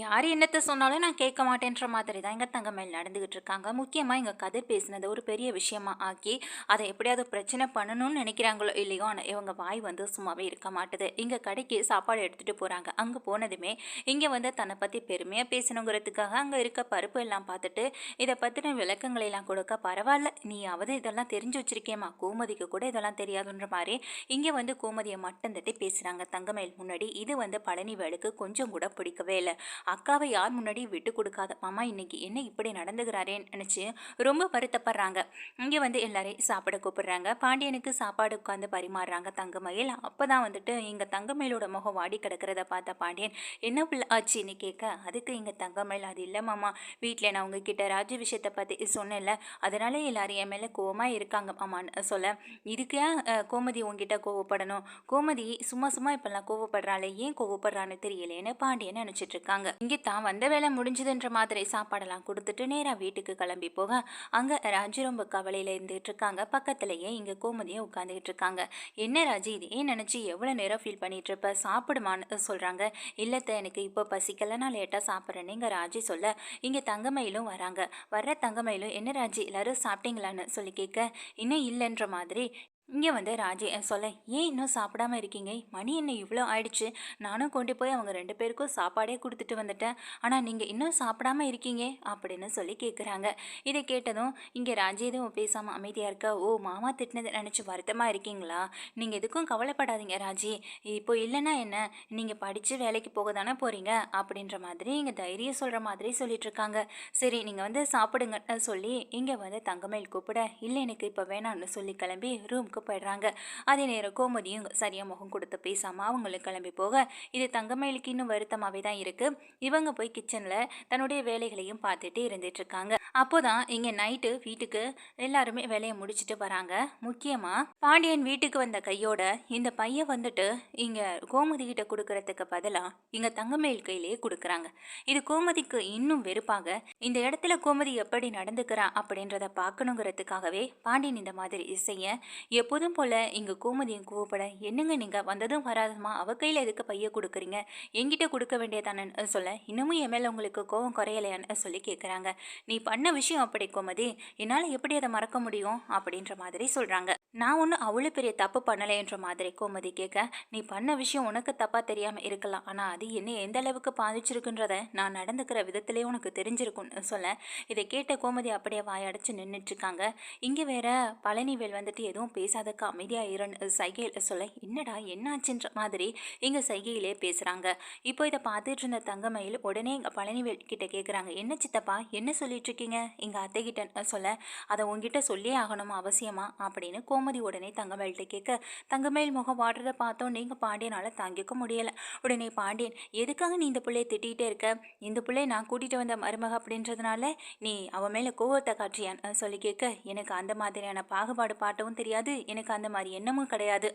யார் என்னத்த சொன்னாலும் நான் கேட்க மாட்டேன்ற மாதிரி தான் எங்கள் தங்கமேல் நடந்துக்கிட்டு இருக்காங்க. முக்கியமாக எங்கள் கதிர் பேசினதை ஒரு பெரிய விஷயமா ஆக்கி அதை எப்படியாவது பிரச்சனை பண்ணணும்னு நினைக்கிறாங்களோ இல்லையோ ஆனால் இவங்க வாய் வந்து சும்மாவே இருக்க மாட்டுது. இங்கே கடைக்கு சாப்பாடு எடுத்துகிட்டு போகிறாங்க அங்கே போனதுமே இங்கே வந்து தன்னை பற்றி பெருமையாக பேசணுங்கிறதுக்காக அங்கே இருக்க பருப்பு எல்லாம் பார்த்துட்டு இதை பற்றின விளக்கங்களை எல்லாம் கொடுக்க பரவாயில்ல நீயாவது இதெல்லாம் தெரிஞ்சு வச்சிருக்கேம்மா. கோமதிக்கு கூட இதெல்லாம் தெரியாதுன்ற மாதிரி இங்கே வந்து கோமதியை மட்டும் தட்டி பேசுகிறாங்க தங்கமேல் முன்னாடி. இது வந்து பழனி வேலுக்கு கொஞ்சம் கூட பிடிக்கவே இல்லை. அக்காவை யார் முன்னாடியும் விட்டு கொடுக்காத. மாமா இன்னைக்கு என்ன இப்படி நடந்துகிறாரேன்னு நினச்சி ரொம்ப வருத்தப்படுறாங்க. இங்கே வந்து எல்லாரையும் சாப்பிட கூப்பிடுறாங்க. பாண்டியனுக்கு சாப்பாடு உட்காந்து பரிமாறுறாங்க தங்கமயில். அப்போ தான் வந்துட்டு எங்கள் தங்கமயிலோட முகம் வாடி கிடக்கிறத பார்த்த பாண்டியன் என்ன பிள்ளை ஆச்சுன்னு கேட்க அதுக்கு எங்கள் தங்கமயில் அது இல்லை மாமா. வீட்டில் நான் உங்ககிட்ட ராஜ விஷயத்தை பற்றி சொன்னேன்ல. அதனால எல்லாரும் என் மேலே கோவமாக இருக்காங்க மாமான்னு சொல்ல. இதுக்கு ஏன் கோமதி உங்ககிட்ட கோவப்படணும்? கோமதி சும்மா சும்மா இப்போல்லாம் கோவப்படுறாளே ஏன் கோவப்படுறான்னு தெரியலேன்னு பாண்டியன் நினச்சிட்டு இருக்காங்க. இங்கே தான் வந்த வேலை முடிஞ்சதுன்ற மாதிரி சாப்பாடெல்லாம் கொடுத்துட்டு நேராக வீட்டுக்கு கிளம்பி போக அங்கே ராஜு ரொம்ப கவலையில் இருந்துகிட்டு இருக்காங்க பக்கத்துலேயே இங்கே கோமதியும் உட்காந்துக்கிட்டு இருக்காங்க என்ன ராஜி இது ஏன் நினச்சி எவ்வளோ நேரம் ஃபீல் பண்ணிகிட்டு இருப்ப சாப்பிடுமான்னு சொல்கிறாங்க இல்லத்தை எனக்கு இப்போ பசிக்கலை நான் லேட்டாக சாப்பிட்றேன்னு இங்கே ராஜி சொல்ல. இங்கே தங்கமயிலும் வராங்க. வர்ற தங்கமயிலும் என்ன ராஜி எல்லாரும் சாப்பிட்டீங்களான்னு சொல்லி கேட்க இன்னும் இல்லைன்ற மாதிரி இங்கே வந்து ராஜி சொல்ல ஏன் இன்னும் சாப்பிடாம இருக்கீங்க? மணி என்ன இவ்வளோ ஆயிடுச்சு? நானும் கொண்டு போய் அவங்க ரெண்டு பேருக்கும் சாப்பாடே கொடுத்துட்டு வந்துட்டேன். ஆனால் நீங்கள் இன்னும் சாப்பிடாம இருக்கீங்க? அப்படின்னு சொல்லி கேட்குறாங்க இதை கேட்டதும் இங்கே ராஜி எதுவும் பேசாமல் அமைதியாக இருக்கா ஓ மாமா திட்டினதை நினச்சி வருத்தமாக இருக்கீங்களா? நீங்கள் எதுக்கும் கவலைப்படாதீங்க ராஜி. இப்போ இல்லைன்னா என்ன? நீங்கள் படித்து வேலைக்கு போக தானே போகிறீங்க அப்படின்ற மாதிரி இங்கே தைரியம் சொல்கிற மாதிரி சொல்லிட்டு இருக்காங்க. சரி நீங்கள் வந்து சாப்பிடுங்கன்னு சொல்லி இங்கே வந்து தங்கமேல் கூப்பிட. இல்லை எனக்கு இப்போ வேணாம்னு சொல்லி கிளம்பி ரூம் ரூமுக்கு போயிடுறாங்க அதே நேரம் கோமதியும் சரியாக முகம் கொடுத்து பேசாமல் அவங்களுக்கு கிளம்பி போக இது தங்கமயிலுக்கு இன்னும் வருத்தமாகவே தான் இருக்குது இவங்க போய் கிச்சனில் தன்னுடைய வேலைகளையும் பார்த்துட்டு இருந்துட்டுருக்காங்க அப்போதான் இங்கே நைட்டு வீட்டுக்கு எல்லாருமே வேலையை முடிச்சுட்டு வராங்க. முக்கியமாக பாண்டியன் வீட்டுக்கு வந்த கையோட இந்த பையன் வந்துட்டு இங்கே கோமதி கிட்ட கொடுக்கறதுக்கு பதிலாக இங்கே தங்கமயில் கையிலேயே கொடுக்குறாங்க. இது கோமதிக்கு இன்னும் வெறுப்பாக இந்த இடத்துல கோமதி எப்படி நடந்துக்கிறா அப்படின்றத பார்க்கணுங்கிறதுக்காகவே பாண்டியன் இந்த மாதிரி இசைய எப்போதும் போல இங்கே கோமதியும் கோவப்பட என்னங்க நீங்கள் வந்ததும் வராதமா அவ கையில் எதுக்கு பைய கொடுக்குறீங்க? என்கிட்ட கொடுக்க வேண்டியதானன்னு சொல்ல. இன்னமும் என் மேலே உங்களுக்கு கோவம் குறையலையான்னு சொல்லி கேட்குறாங்க நீ பண்ண விஷயம் அப்படி கோமதி. என்னால் எப்படி அதை மறக்க முடியும்? அப்படின்ற மாதிரி சொல்கிறாங்க நான் ஒன்றும் அவ்வளோ பெரிய தப்பு பண்ணலைன்ற மாதிரி கோமதி கேட்க நீ பண்ண விஷயம் உனக்கு தப்பாக தெரியாமல் இருக்கலாம். ஆனால் அது என்ன எந்த அளவுக்கு பாதிச்சிருக்குன்றத நான் நடந்துக்கிற விதத்திலே உனக்கு தெரிஞ்சிருக்கும்னு சொல்ல. இதை கேட்ட கோமதி அப்படியே வாயடைச்சு நின்றுட்டு இருக்காங்க. இங்கே வேற பழனிவேல் வந்துட்டு எதுவும் பேசாதக்க அமைதியாக இருன்னு சைகையில் சொல்ல என்னடா என்னாச்சுன்ற மாதிரி இங்கே சைகையிலே பேசுகிறாங்க இப்போ இதை பார்த்துட்டு இருந்த தங்கமயில் உடனே எங்கள் பழனிவேல் கிட்ட கேட்குறாங்க என்ன சித்தப்பா என்ன சொல்லிட்டு இருக்கீங்க? எங்கள் அத்தை கிட்ட சொல்ல அதை உங்ககிட்ட சொல்லியே ஆகணும் அவசியமா? அப்படின்னு கோமதி உடனே தங்கமயில்கிட்ட கேட்க தங்கமயில் முகம் வாடுறதை பார்த்தோம் நீங்கள் பாண்டியனால் தாங்கிக்க முடியலை. உடனே பாண்டியன் எதுக்காக நீ இந்த பிள்ளையை திட்டிகிட்டே இருக்க? இந்த பிள்ளையை நான் கூட்டிகிட்டு வந்த மருமக அப்படின்றதுனால நீ அவன் மேலே கோவத்தை காட்டுறியான்னு சொல்லி கேட்க எனக்கு அந்த மாதிரியான பாகுபாடு பாட்டவும் தெரியாது. எனக்கு அந்த மாதிரி எண்ணமும் கிடையாது.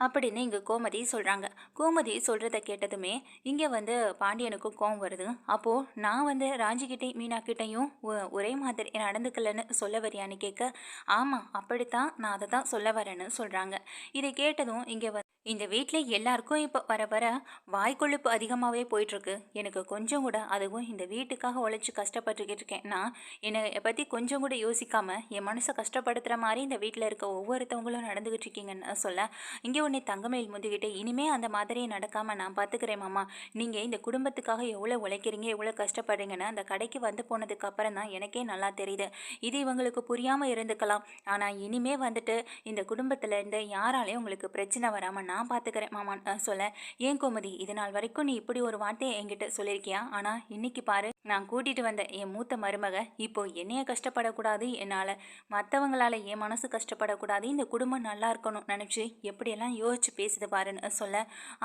அப்படின்னு இங்கே கோமதி சொல்கிறாங்க கோமதி சொல்கிறத கேட்டதுமே இங்கே வந்து பாண்டியனுக்கும் கோவம் வருது. அப்போது நான் வந்து ராஜிக்கிட்டையும் மீனாக்கிட்டையும் ஒ- ஒரே மாதிரி நடந்துக்கலன்னு சொல்ல வரியான்னு கேட்க ஆமாம் அப்படித்தான் நான் அதை தான் சொல்ல வரேன்னு சொல்கிறாங்க இதை கேட்டதும் இங்கே வந்து இந்த வீட்டில் எல்லாருக்கும் இப்போ வர வர வாய்க்கொழுப்பு அதிகமாகவே போயிட்டுருக்கு. எனக்கு கொஞ்சம் கூட அதுவும் இந்த வீட்டுக்காக உழைச்சி கஷ்டப்பட்டுக்கிட்டு இருக்கேன். நான் என்னை பற்றி கொஞ்சம் கூட யோசிக்காமல் என் மனசை கஷ்டப்படுத்துகிற மாதிரி இந்த வீட்டில் இருக்க ஒவ்வொருத்தவங்களும் நடந்துக்கிட்டு இருக்கீங்கன்னு சொல்ல இங்கே உன்னை தங்கமயில் முந்திக்கிட்டு இனிமே அந்த மாதிரி நடக்காமல் நான் பார்த்துக்கிறேன் மாமா. நீங்கள் இந்த குடும்பத்துக்காக எவ்வளோ உழைக்கிறீங்க எவ்வளோ கஷ்டப்படுறீங்கன்னு அந்த கடைக்கு வந்து போனதுக்கு அப்புறம் தான் எனக்கே நல்லா தெரியுது. இது இவங்களுக்கு புரியாமல் இருந்துக்கலாம். ஆனால் இனிமே வந்துட்டு இந்த குடும்பத்தில் இருந்து யாராலையும் உங்களுக்கு பிரச்சனை வராமல் நான் பார்த்துக்கிறேன் மாமான். சொல்ல. ஏன் கோமதி இது நாள் வரைக்கும் நீ இப்படி ஒரு வார்த்தையை என்கிட்ட சொல்லியிருக்கியா? ஆனால் இன்னைக்கு பாரு நான் கூட்டிகிட்டு வந்த என் மூத்த மருமக இப்போ என்னைய கஷ்டப்படக்கூடாது என்னால் மற்றவங்களால என் மனசு கஷ்டப்படக்கூடாது இந்த குடும்பம் நல்லா இருக்கணும் நினச்சி எப்படியெல்லாம் யோசிச்சு பேசுது பாருன்னு சொல்ல.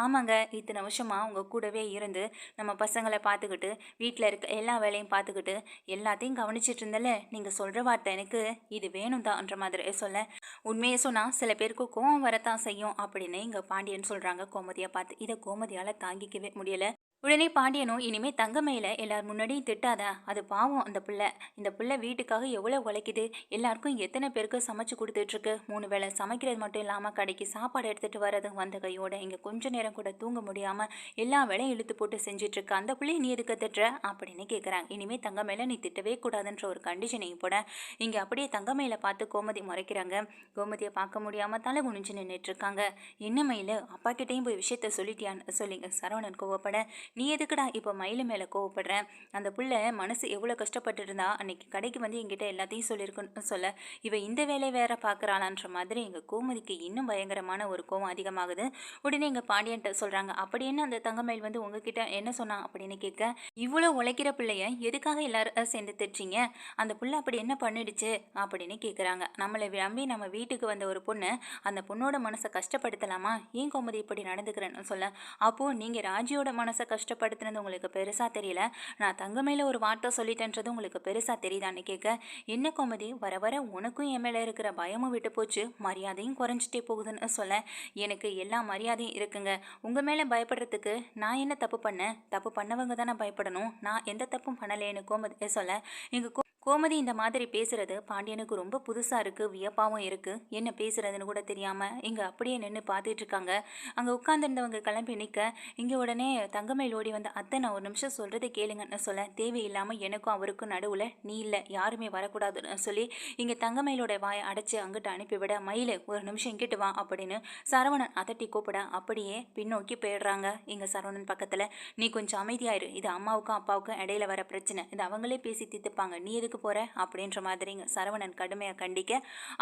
ஆமாங்க இத்தனை வருஷமாக உங்கள் கூடவே இருந்து நம்ம பசங்களை பார்த்துக்கிட்டு வீட்டில் இருக்க எல்லா வேலையும் பார்த்துக்கிட்டு எல்லாத்தையும் கவனிச்சிட்டு இருந்தல நீங்கள் சொல்கிற வார்த்தை எனக்கு இது வேணும் தான்ன்ற மாதிரி சொல்ல. உண்மையை சொன்னால் சில பேருக்கு கோவம் வரத்தான் செய்யும் அப்படின்னு இங்கே பாண்டியன் சொல்கிறாங்க கோமதியை பார்த்து. இதை கோமதியால் தாங்கிக்கவே முடியல. உடனே பாண்டியனும் இனிமே தங்கமையில எல்லார் முன்னாடியும் திட்டாத. அது பாவம் அந்த பிள்ளை. இந்த பிள்ளை வீட்டுக்காக எவ்வளோ உழைக்குது? எல்லாருக்கும் எத்தனை பேருக்கு சமைச்சு கொடுத்துட்ருக்கு? மூணு வேளை சமைக்கிறது மட்டும் இல்லாமல் கடைக்கு சாப்பாடு எடுத்துட்டு வர்றது வந்த கையோட இங்கே கொஞ்ச நேரம் கூட தூங்க முடியாமல் எல்லா வேலையும் இழுத்து போட்டு செஞ்சிட்ருக்கு. அந்த பிள்ளைய நீ எதுக்க திட்டுற? அப்படின்னு கேட்குறாங்க இனிமே தங்கமையில நீ திட்டவே கூடாதுன்ற ஒரு கண்டிஷனையும் போட. இங்கே அப்படியே தங்கமையில பார்த்து கோமதி முறைக்கிறாங்க. கோமதியை பார்க்க முடியாமல் தலை குனிஞ்சு நின்றுட்டு இருக்காங்க என்ன அப்பா கிட்டேயும் போய் விஷயத்த சொல்லிட்டியான்னு சொல்லிங்க. சரவணன் கோவப்பட. நீ எதுக்குடா இப்போ மயிலு மேலே கோவப்படுற? அந்த புள்ள மனசு எவ்வளோ கஷ்டப்பட்டு இருந்தா அன்னைக்கு கடைக்கு வந்து எங்கிட்ட எல்லாத்தையும் சொல்லியிருக்குன்னு சொல்ல இவ இந்த வேலையை வேற பார்க்குறாளான்ற மாதிரி எங்கள் கோமதிக்கு இன்னும் பயங்கரமான ஒரு கோவம் அதிகமாகுது. உடனே எங்கள் பாண்டியன்ட்ட சொல்கிறாங்க அப்படி என்ன அந்த தங்கமயில் வந்து உங்ககிட்ட என்ன சொன்னான் அப்படின்னு கேட்க இவ்வளோ உழைக்கிற பிள்ளைய எதுக்காக எல்லாரும் சேர்ந்து திட்டுறீங்க? அந்த புள்ள அப்படி என்ன பண்ணிடுச்சு? அப்படின்னு கேட்குறாங்க நம்மளை நம்பி நம்ம வீட்டுக்கு வந்த ஒரு பொண்ணு அந்த பொண்ணோட மனசை கஷ்டப்படுத்தலாமா? ஏன் கோமதி இப்படி நடந்துக்கிறேன்னு சொல்ல அப்போது நீங்கள் ராஜியோட மனசை கஷ்டப்படுத்துனது உங்களுக்கு பெருசாக தெரியல. நான் தங்கமையில் ஒரு வார்த்தை சொல்லிட்டேன்றது உங்களுக்கு பெருசாக தெரியுதான்னு கேட்க என்ன கோமதி வர வர உனக்கும் என் மேலே இருக்கிற பயமும் விட்டு போச்சு. மரியாதையும் குறைஞ்சிட்டே போகுதுன்னு சொல்ல. எனக்கு எல்லா மரியாதையும் இருக்குங்க. உங்கள் மேலே பயப்படுறதுக்கு நான் என்ன தப்பு பண்ணேன்? தப்பு பண்ணவங்க தானே பயப்படணும். நான் எந்த தப்பும் பண்ணலேன்னு கோமதி சொல்ல. எங்கள் கோமதி இந்த மாதிரி பேசுறது பாண்டியனுக்கு ரொம்ப புதுசாக இருக்குது வியப்பாகவும் இருக்குது என்ன பேசுறதுன்னு கூட தெரியாமல் இங்கே அப்படியே நின்று பார்த்துட்டு இருக்காங்க. அங்கே உட்காந்துருந்தவங்க கிளம்பி நிற்க இங்கே உடனே தங்கமேல் ஓடி வந்த அத்தை நான் ஒரு நிமிஷம் சொல்கிறது கேளுங்கன்னு சொல்ல. தேவையில்லாமல் எனக்கும் அவருக்கும் நடுவில் நீ இல்லை யாருமே வரக்கூடாதுன்னு சொல்லி இங்கே தங்கமேலோட வாயை அடைச்சி அங்கிட்டு அனுப்பிவிட மயில் ஒரு நிமிஷம் இங்கிட்டு வா அப்படின்னு சரவணன் அதட்டி கூப்பிட அப்படியே பின்னோக்கி போயிடுறாங்க. இங்கே சரவணன் பக்கத்தில் நீ கொஞ்சம் அமைதியாயிரு. இது அம்மாவுக்கும் அப்பாவுக்கும் இடையில வர பிரச்சனை. இது அவங்களே பேசி தித்துப்பாங்க நீ எதுக்கு போகிற அப்படின்ற மாதிரி இங்கே சரவணன் கடுமையாக கண்டிக்க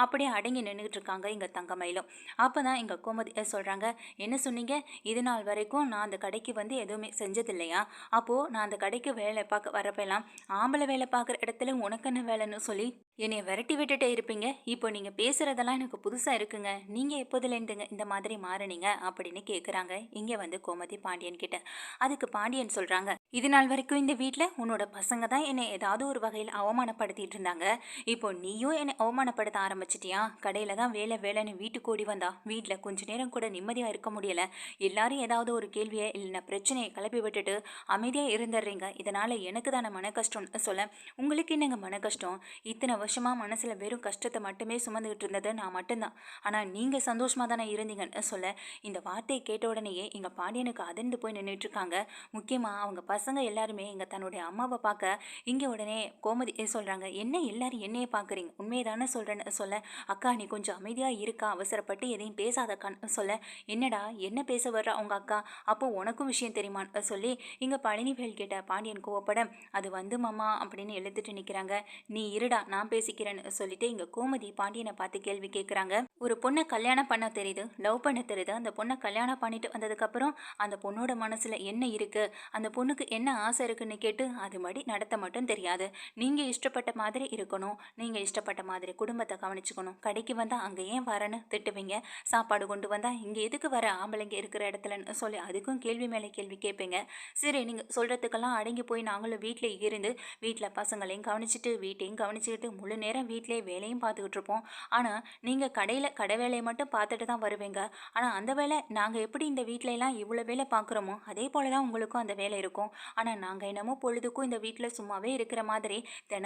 அப்படியே அடங்கி நின்றுக்கிட்டு இருக்காங்க இங்கே தங்கமயிலும். அப்போ தான் இங்கே கோமதி சொல்கிறாங்க என்ன சொன்னீங்க? இது நாள் வரைக்கும் நான் அந்த கடைக்கு வந்து எதுவுமே செஞ்சதில்லையா? அப்போது நான் அந்த கடைக்கு வேலை பார்க்க வரப்பெல்லாம் ஆம்பளை வேலை பார்க்குற இடத்துல உனக்கு என்ன வேலைன்னு சொல்லி என்னை விரட்டி விட்டுட்டே இருப்பீங்க. இப்போ நீங்கள் பேசுகிறதெல்லாம் எனக்கு புதுசாக இருக்குங்க. நீங்கள் எப்போதுலேருந்துங்க இந்த மாதிரி மாறினீங்க? அப்படின்னு கேட்குறாங்க இங்கே வந்து கோமதி பாண்டியன் கிட்ட. அதுக்கு பாண்டியன் சொல்கிறாங்க இது நாள் வரைக்கும் இந்த வீட்டில் உன்னோட பசங்க தான் என்னை ஏதாவது ஒரு வகையில் அவமானப்படுத்திட்டு இருந்தாங்க. இப்போ நீயும் என்னை அவமானப்படுத்த ஆரம்பிச்சிட்டியா? கடையில் தான் வேலை வேலைன்னு வீட்டுக்கு ஓடி வந்தா வீட்டில் கொஞ்ச நேரம் கூட நிம்மதியாக இருக்க முடியல. எல்லாரும் ஏதாவது ஒரு கேள்வியை இல்லைன்னா பிரச்சனையை கிளப்பி விட்டுட்டு அமைதியாக இருந்துடுறீங்க. இதனால் எனக்கு தானே மன கஷ்டம்னு சொல்ல. உங்களுக்கு என்னங்க மன கஷ்டம்? இத்தனை வருஷமாக மனசில் வெறும் கஷ்டத்தை மட்டுமே சுமந்துக்கிட்டு இருந்தது நான் மட்டும்தான். ஆனால் நீங்கள் சந்தோஷமாக தானே இருந்தீங்கன்னு சொல்ல. இந்த வார்த்தையை கேட்ட உடனேயே எங்கள் பாண்டியனுக்கு அதிர்ந்து போய் நின்றுட்டுருக்காங்க முக்கியமாக அவங்க பசங்க எல்லாருமே எங்கள் தன்னுடைய அம்மாவை பார்க்க இங்கே உடனே கோமதி சொல்கிறாங்க என்ன எல்லாரும் என்னையே பார்க்குறீங்க உண்மையை தானே சொல்கிறேன்னு சொல்ல. அக்கா நீ கொஞ்சம் அமைதியாக இருக்கா? அவசரப்பட்டு எதையும் பேசாதக்கான்னு சொல்ல. என்னடா என்ன பேச வர்ற உங்கள் அக்கா? அப்போ உனக்கும் விஷயம் தெரியுமான்னு சொல்லி இங்கே பழனிவேல் கேட்ட பாண்டியன் கோவப்பட அது வந்து மாமா அப்படின்னு எழுத்துட்டு நிற்கிறாங்க நீ இருடா நான் பேசிக்கிறேன்னு சொல்லிட்டு இங்கே கோமதி பாண்டியனை பார்த்து கேள்வி கேட்குறாங்க ஒரு பொண்ணை கல்யாணம் பண்ண தெரியுது லவ் பண்ண தெரியுது. அந்த பொண்ணை கல்யாணம் பண்ணிட்டு வந்ததுக்கப்புறம் அந்த பொண்ணோட மனசில் என்ன இருக்குது அந்த பொண்ணுக்கு என்ன ஆசை இருக்குன்னு கேட்டு அது மாதிரி நடத்த மட்டும் தெரியாது. நீங்கள் இஷ்டப்பட்ட மாதிரி இருக்கணும். நீங்கள் இஷ்டப்பட்ட மாதிரி குடும்பத்தை கவனிச்சுக்கணும். கடைக்கு வந்தால் அங்கே ஏன் வரேன்னு திட்டுவீங்க? சாப்பாடு கொண்டு வந்தால் இங்கே எதுக்கு வர ஆம்பளைங்க இருக்கிற இடத்துலன்னு சொல்லி அதுக்கும் கேள்வி மேலே கேள்வி கேட்பீங்க. சரி நீங்கள் சொல்கிறதுக்கெல்லாம் அடங்கி போய் நாங்களும் வீட்டில் இருந்து வீட்டில் பசங்களையும் கவனிச்சிட்டு வீட்டையும் கவனிச்சுக்கிட்டு முழு நேரம் வீட்டிலே வேலையும் பார்த்துக்கிட்டு இருப்போம். ஆனால் நீங்கள் கடையில் கடை வேலையை மட்டும் பார்த்துட்டு தான் வருவீங்க. ஆனால் அந்த வேலை நாங்கள் எப்படி இந்த வீட்டிலலாம் இவ்வளோ வேலை பார்க்குறோமோ அதே போல் தான் உங்களுக்கும் அந்த வேலை இருக்கும். ஆனால் நாங்கள் என்னமோ பொழுதுக்கும் இந்த வீட்டில் சும்மாவே இருக்கிற மாதிரி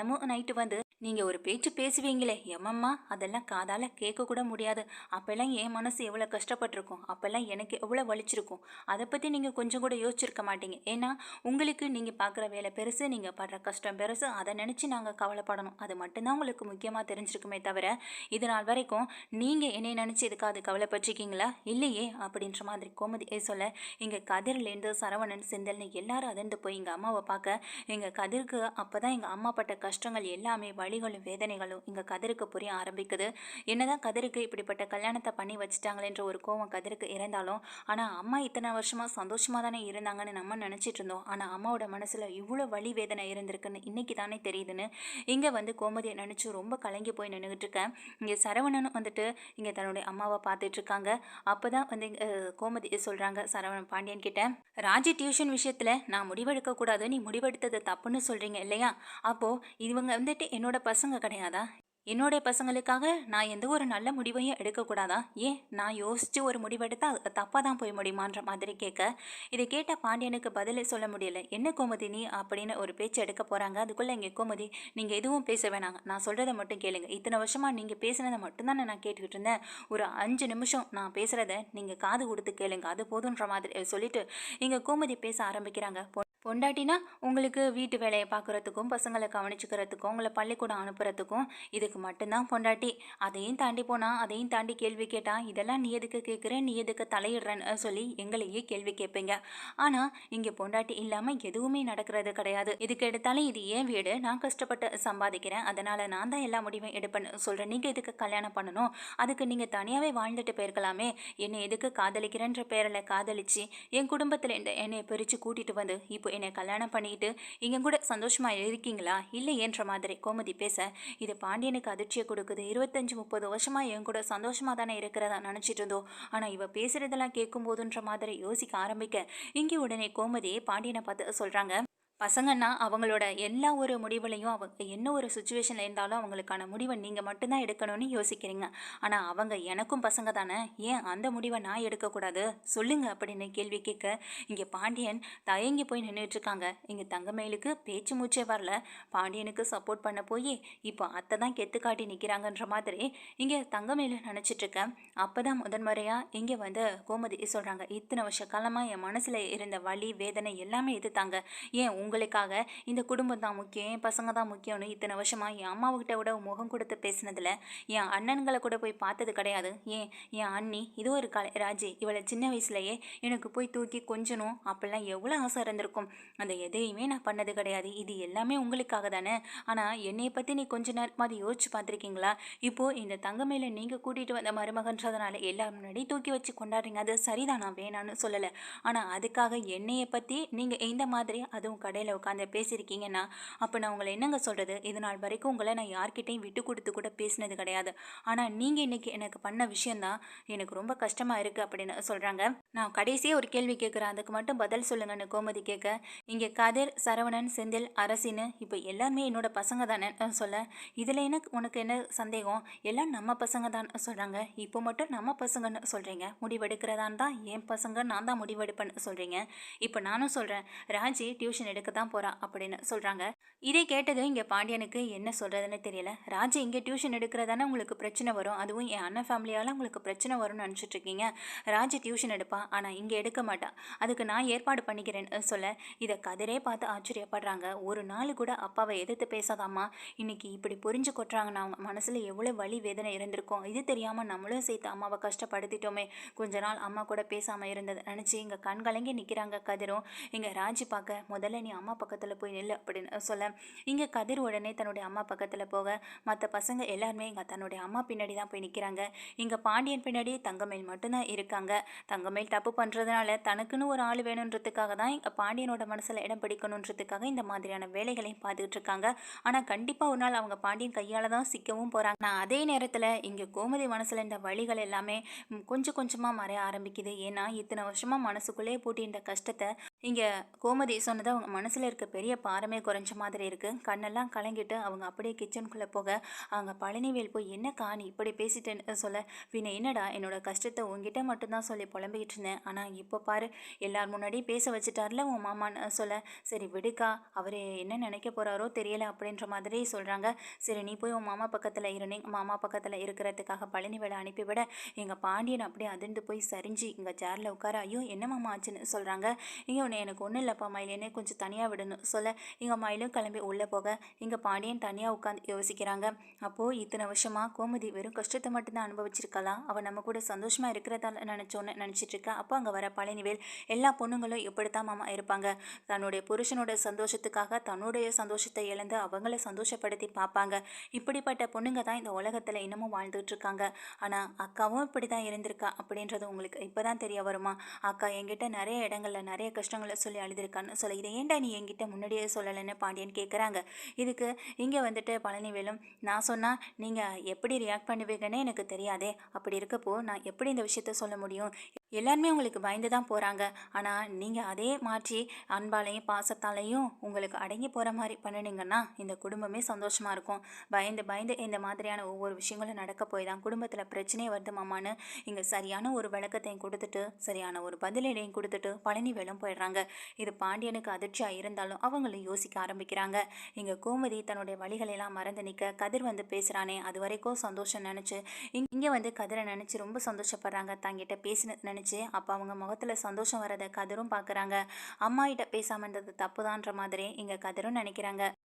தினமும் நைட்டு வந்து நீங்கள் ஒரு பேச்சு பேசுவீங்களே. எம்மம்மா அதெல்லாம் காதால் கேட்கக்கூட முடியாது. அப்போல்லாம் என் மனசு எவ்வளோ கஷ்டப்பட்டிருக்கும். அப்போல்லாம் எனக்கு எவ்வளோ வலிச்சிருக்கும். அதை பற்றி நீங்கள் கொஞ்சம் கூட யோசிச்சிருக்க மாட்டீங்க. ஏன்னா உங்களுக்கு நீங்கள் பார்க்குற வேலை பெருசு நீங்கள் படுற கஷ்டம் பெருசு அதை நினச்சி நாங்கள் கவலைப்படணும். அது மட்டும்தான் உங்களுக்கு முக்கியமாக தெரிஞ்சிருக்குமே தவிர இது நாள் வரைக்கும் நீங்கள் என்னை நினச்சி எதுக்காவது கவலைப்பட்டிருக்கீங்களா? இல்லையே அப்படின்ற மாதிரி கோமதி சொல்ல இங்கே கதிர்லேருந்து சரவணன் செந்தல்னு எல்லாரும் அதிர்ந்து போய் எங்கள் அம்மாவை பார்க்க எங்கள் கதிருக்கு அப்போ தான் எங்கள் அம்மா பட்ட கஷ்டங்கள் எல்லாமே வழி வழிகளும் வேதனைகளும் இங்கே கதிருக்கு புரிய ஆரம்பிக்குது. என்னதான் கதிருக்கு இப்படிப்பட்ட கல்யாணத்தை பண்ணி வச்சுட்டாங்களேன்ற ஒரு கோவம் கதிருக்கு இருந்தாலும் ஆனால் அம்மா இத்தனை வருஷமாக சந்தோஷமாக தானே இருந்தாங்கன்னு நம்ம நினச்சிட்டு இருந்தோம். ஆனால் அம்மாவோட மனசில் இவ்வளோ வழி வேதனை இருந்திருக்குன்னு இன்னைக்கு தானே தெரியுதுன்னு இங்கே வந்து கோமதியை நினச்சி ரொம்ப கலங்கி போய் நின்றுக்கிட்டு இருக்கேன். இங்கே சரவணனும் வந்துட்டு இங்கே தன்னுடைய அம்மாவை பார்த்துட்ருக்காங்க அப்போ தான் வந்து கோமதி சொல்கிறாங்க சரவணன் பாண்டியன் கிட்ட ராஜி டியூஷன் விஷயத்தில் நான் முடிவெடுக்கக்கூடாது நீ முடிவெடுத்தது தப்புன்னு சொல்கிறீங்க இல்லையா? அப்போது இவங்க வந்துட்டு என்னோட பசங்க கிடையாதா? என்னுடைய பசங்களுக்காக நான் எந்த ஒரு நல்ல முடிவையும் எடுக்கக்கூடாதா? ஏன்? நான் யோசித்து ஒரு முடிவெடுத்தா அது தப்பாக தான் போய் முடியுமான்ற மாதிரி கேட்க இதை கேட்ட பாண்டியனுக்கு பதிலே சொல்ல முடியல. என்ன கோமதி நீ? அப்படின்னு ஒரு பேச்சு எடுக்க போகிறாங்க அதுக்குள்ளே இங்கே கோமதி நீங்கள் எதுவும் பேச வேணாங்க. நான் சொல்கிறத மட்டும் கேளுங்க. இத்தனை வருஷமாக நீங்கள் பேசுனதை மட்டும்தானே நான் கேட்டுக்கிட்டு இருந்தேன். ஒரு அஞ்சு நிமிஷம் நான் பேசுகிறத நீங்கள் காது கொடுத்து கேளுங்க. அது போதுன்ற மாதிரி சொல்லிட்டு இங்கே கோமதி பேச ஆரம்பிக்கிறாங்க. பொண்டாட்டினா உங்களுக்கு வீட்டு வேலையை பார்க்குறதுக்கும் பசங்களை கவனிச்சுக்கிறதுக்கும் உங்களை பள்ளிக்கூடம் அனுப்புறதுக்கும் இதுக்கு மட்டும்தான் பொண்டாட்டி. அதையும் தாண்டி போனால் அதையும் தாண்டி கேள்வி கேட்டால் இதெல்லாம் நீ எதுக்கு கேட்குற நீ எதுக்கு தலையிடுறேன்னு சொல்லி எங்களையே கேள்வி கேட்பீங்க. ஆனால் இங்கே பொண்டாட்டி இல்லாமல் எதுவுமே நடக்கிறது கிடையாது. இதுக்கு எடுத்தாலும் இது ஏன் வீடு நான் கஷ்டப்பட்டு சம்பாதிக்கிறேன். அதனால் நான் தான் எல்லா முடிவும் எடுப்பேன்னு சொல்கிறேன் நீங்கள் இதுக்கு கல்யாணம் பண்ணணும்? அதுக்கு நீங்கள் தனியாகவே வாழ்ந்துட்டு போயிருக்கலாமே. என்னை எதுக்கு காதலிக்கிறேன்ற பேரில் காதலிச்சு என் குடும்பத்தில் இந்த என்னை பிரித்து கூட்டிகிட்டு வந்து இப்போ என்னை கல்யாணம் பண்ணிக்கிட்டு இங்கே கூட சந்தோஷமாக இருக்கீங்களா? இல்லை என்ற மாதிரி கோமதி பேச இது பாண்டியனுக்கு அதிர்ச்சியை கொடுக்குது. இருபத்தஞ்சி முப்பது வருஷமாக என் கூட சந்தோஷமாக தானே இருக்கிறதா நினச்சிட்டு இருந்தோம். ஆனால் இவ பேசுகிறதெல்லாம் கேட்கும் போதுன்ற மாதிரி யோசிக்க ஆரம்பிக்க இங்கே உடனே கோமதி பாண்டியனை பார்த்து சொல்கிறாங்க பசங்கன்னா அவங்களோட எல்லா ஒரு முடிவுலையும் அவங்க என்ன ஒரு சுச்சுவேஷனில் இருந்தாலும் அவங்களுக்கான முடிவை நீங்கள் மட்டும்தான் எடுக்கணும்னு யோசிக்கிறீங்க. ஆனால் அவங்க எனக்கும் பசங்க தானே. ஏன் அந்த முடிவை நான் எடுக்கக்கூடாது? சொல்லுங்க அப்படின்னு கேள்வி கேட்க இங்கே பாண்டியன் தயங்கி போய் நின்றுட்டுருக்காங்க இங்கே தங்கமயிலுக்கு பேச்சு மூச்சே வரல. பாண்டியனுக்கு சப்போர்ட் பண்ண போய் இப்போ அத்தை தான் கெத்து காட்டி நிற்கிறாங்கன்ற மாதிரி இங்கே தங்கமயிலு நினச்சிட்ருக்கேன் அப்போ தான் முதன்முறையாக இங்கே வந்து கோமதி சொல்கிறாங்க இத்தனை வருஷ காலமாக என் மனசில் இருந்த வலி வேதனை எல்லாமே இது தாங்க ஏன் உங்களுக்காக இந்த குடும்பம் தான் முக்கியம் என் பசங்க தான் முக்கியம்னு இத்தனை வருஷமாக என் அம்மாவுக்கிட்ட விட முகம் கொடுத்து பேசினதில் என் அண்ணன்களை கூட போய் பார்த்தது கிடையாது. ஏன்? என் அண்ணி இதோ ஒரு கலை ராஜி இவளை சின்ன வயசுலையே எனக்கு போய் தூக்கி கொஞ்சணும் அப்பெல்லாம் எவ்வளோ ஆசை இருந்திருக்கும். அந்த எதையுமே நான் பண்ணது கிடையாது. இது எல்லாமே உங்களுக்காக தானே? ஆனால் என்னை பற்றி நீ கொஞ்ச நேரமாவது யோசிச்சு பார்த்துருக்கீங்களா? இப்போது இந்த தங்கமையில் நீங்கள் கூட்டிகிட்டு வந்த மருமகன்றதுனால எல்லாரும் முன்னாடி தூக்கி வச்சு கொண்டாடுறீங்க. அது சரிதான் நான் வேணான்னு சொல்லலை. ஆனால் அதுக்காக என்னையை பற்றி நீங்கள் இந்த மாதிரி அதுவும் கடையில் உட்காந்து பேசியிருக்கீங்கன்னா அப்போ நான் உங்களை என்னங்க சொல்கிறது இது நாள் வரைக்கும் உங்களை நான் யார்கிட்டையும் விட்டு கொடுத்து கூட பேசினது கிடையாது. ஆனால் நீங்கள் இன்றைக்கி எனக்கு பண்ண விஷயந்தான் எனக்கு ரொம்ப கஷ்டமாக இருக்குது அப்படின்னு சொல்கிறாங்க நான் கடைசியாக ஒரு கேள்வி கேட்குறேன் அதுக்கு மட்டும் பதில் சொல்லுங்கன்னு கோமதி கேட்க இங்கே கதிர் சரவணன் செந்தில் அரசின்னு இப்போ எல்லாருமே என்னோட பசங்க தானே? சொல்ல இதில் என்ன உனக்கு என்ன சந்தேகம்? எல்லாம் நம்ம பசங்க தான் சொல்கிறாங்க இப்போ மட்டும் நம்ம பசங்கன்னு சொல்கிறீங்க முடிவெடுக்கிறதான் தான் என் பசங்க நான் தான் முடிவெடுப்பேன்னு சொல்கிறீங்க இப்போ நானும் சொல்கிறேன் ராஜி டியூஷன் எடுக்க தான் போகிறா அப்படின்னு சொல்கிறாங்க இதை கேட்டதும் இங்கே பாண்டியனுக்கு என்ன சொல்கிறதுன்னு தெரியல. ராஜி இங்கே டியூஷன் எடுக்கிறதானே உங்களுக்கு பிரச்சனை வரும். அதுவும் என் அண்ணன் ஃபேமிலியால் உங்களுக்கு பிரச்சனை வரும்னு நினச்சிட்டு இருக்கீங்க. ராஜி டியூஷன் எடுப்பா ஆனால் இங்கே எடுக்க மாட்டா. அதுக்கு நான் ஏற்பாடு பண்ணிக்கிறேன்னு சொல்ல. இதை கதிரே பார்த்து ஆச்சரியப்படுறாங்க. ஒரு நாள் கூட அப்பாவை எதிர்த்து பேசாதாம்மா. இன்னைக்கு இப்படி புரிஞ்சு கொட்டுறாங்கன்னா அவங்க மனசில் எவ்வளோ வலி வேதனை இருந்திருக்கும். இது தெரியாமல் நம்மளும் சேர்த்து அம்மாவை கஷ்டப்படுத்திட்டோமே. கொஞ்ச நாள் அம்மா கூட பேசாமல் இருந்ததை. நினச்சி இங்கே கண்கலங்கி நிற்கிறாங்க கதிரும். இங்கே ராஜி பார்க்க முதல்ல நீ அம்மா பக்கத்தில் போய் நில்லு அப்படின்னு சொல்ல இங்கே கதிர் உடனே தன்னுடைய அம்மா பக்கத்தில் போக மற்ற பசங்க எல்லாருமே இங்கே தன்னுடைய அம்மா பின்னாடி தான் போய் நிற்கிறாங்க இங்கே பாண்டியன் பின்னாடி தங்கமேல் மட்டும்தான் இருக்காங்க. தங்கமேல் தப்பு பண்ணுறதுனால தனக்குன்னு ஒரு ஆள் வேணுன்றதுக்காக தான் இங்கே பாண்டியனோட மனசில் இடம் பிடிக்கணுன்றதுக்காக இந்த மாதிரியான வேலைகளையும் பார்த்துக்கிட்டு இருக்காங்க. ஆனால் கண்டிப்பாக ஒரு நாள் அவங்க பாண்டியன் கையால் தான் சிக்கவும் போகிறாங்க நான் அதே நேரத்தில் இங்கே கோமதி மனசில் இந்த வழிகள் எல்லாமே கொஞ்சம் கொஞ்சமாக மறைய ஆரம்பிக்குது. ஏன்னா இத்தனை வருஷமாக மனசுக்குள்ளே போட்டு இந்த கஷ்டத்தை இங்கே கோமதி சொன்னது அவங்க மனசில் இருக்க பெரிய பாரமே குறைஞ்ச மாதிரி இருக்குது கண்ணெல்லாம் கலங்கிட்டு அவங்க அப்படியே கிச்சனுக்குள்ளே போக அவங்க பழனிவேல் போய் என்ன காணி இப்படி பேசிட்டேன்னு சொல்ல? பின்ன என்னடா? என்னோட கஷ்டத்தை உங்ககிட்ட மட்டும்தான் சொல்லி புலம்பிக்கிட்டு இருந்தேன். ஆனால் இப்போ பாரு எல்லார் முன்னாடியும் பேச வச்சுட்டார்ல உன் மாமான்னு சொல்ல. சரி விடுக்கா அவர் என்ன நினைக்க போகிறாரோ தெரியலை அப்படின்ற மாதிரி சொல்கிறாங்க சரி நீ போய் உன் மாமா பக்கத்தில் இருந்தே மாமா பக்கத்தில் இருக்கிறதுக்காக பழனிவேலை அனுப்பிவிட. எங்கள் பாண்டியன் அப்படியே அதிர்ந்து போய் சரிஞ்சு இங்கே சேரில் உட்கார. ஐயோ என்ன மாமா ஆச்சுன்னு? சொல்கிறாங்க இங்கே உன்னை எனக்கு ஒன்றும் இல்லைப்பா மயில் என்னை கொஞ்சம் தனியாக விடணும். சொல்ல இங்கே மயிலும் கிளம்பி உள்ளே போக இங்கே பாண்டியன் தனியாக உட்காந்து யோசிக்கிறாங்க. அப்போது இத்தனை வருஷமாக கோமதி வெறும் கஷ்டத்தை மட்டும்தான் அனுபவிச்சிருக்கலாம் அவள் நம்ம கூட சந்தோஷமாக இருக்கிறதால நினச்சோன்னு நினச்சிட்டு இருக்கா? அப்போ அங்கே வர பழனிவேல் எல்லா பொண்ணுங்களும் எப்படித்தான் மாமா இருப்பாங்க. தன்னுடைய புருஷனோட சந்தோஷத்துக்காக தன்னுடைய சந்தோஷத்தை இழந்து அவங்கள சந்தோஷப்படுத்தி பார்ப்பாங்க. இப்படிப்பட்ட பொண்ணுங்க தான் இந்த உலகத்தில் இன்னமும் வாழ்ந்துட்டு இருக்காங்க. ஆனால் அக்காவும் இப்படி தான் இருந்திருக்கா? அப்படின்றது உங்களுக்கு இப்போ தான் தெரிய வருமா? அக்கா என்கிட்ட நிறைய இடங்களில் நிறைய கஷ்டங்கள் விஷயங்களை சொல்லி அழுதுருக்கான்னு சொல்ல. இதை ஏன்டா நீ என்கிட்ட முன்னாடியே சொல்லலைன்னு பாண்டியன் கேட்குறாங்க இதுக்கு இங்கே வந்துட்டு பழனிவேலும் நான் சொன்னால் நீங்கள் எப்படி ரியாக்ட் பண்ணுவீங்கன்னே எனக்கு தெரியாதே. அப்படி இருக்கப்போ நான் எப்படி இந்த விஷயத்த சொல்ல முடியும்? எல்லாருமே உங்களுக்கு பயந்து தான் போகிறாங்க ஆனால் நீங்கள் அதே மாற்றி அன்பாலையும் பாசத்தாலையும் உங்களுக்கு அடங்கி போகிற மாதிரி பண்ணினீங்கன்னா இந்த குடும்பமே சந்தோஷமாக இருக்கும். பயந்து பயந்து இந்த மாதிரியான ஒவ்வொரு விஷயங்களும் நடக்க போய் தான் குடும்பத்தில் பிரச்சனையே வருது மாமான்னு இங்கே சரியான ஒரு விளக்கத்தையும் கொடுத்துட்டு சரியான ஒரு பதிலடையும் கொடுத்துட்டு பழனி வேலும் போயிடுறாங்க. இது பாண்டியனுக்கு அதிர்ச்சியாக இருந்தாலும் அவங்களும் யோசிக்க ஆரம்பிக்கிறாங்க. இங்கே கோமதி தன்னுடைய வழிகளெல்லாம் மறந்து நிற்க கதிர் வந்து பேசுகிறானே அது வரைக்கும் சந்தோஷம் நினச்சி இங்கே வந்து கதிரை நினச்சி ரொம்ப சந்தோஷப்படுறாங்க. தங்கிட்ட பேசினது நினச்சி அப்போ அவங்க முகத்தில் சந்தோஷம் வரதை கதிரும் பார்க்குறாங்க அம்மா கிட்ட பேசாமல் இருந்தது தப்புதான்ற மாதிரி இங்கே கதிரும் நினைக்கிறாங்க.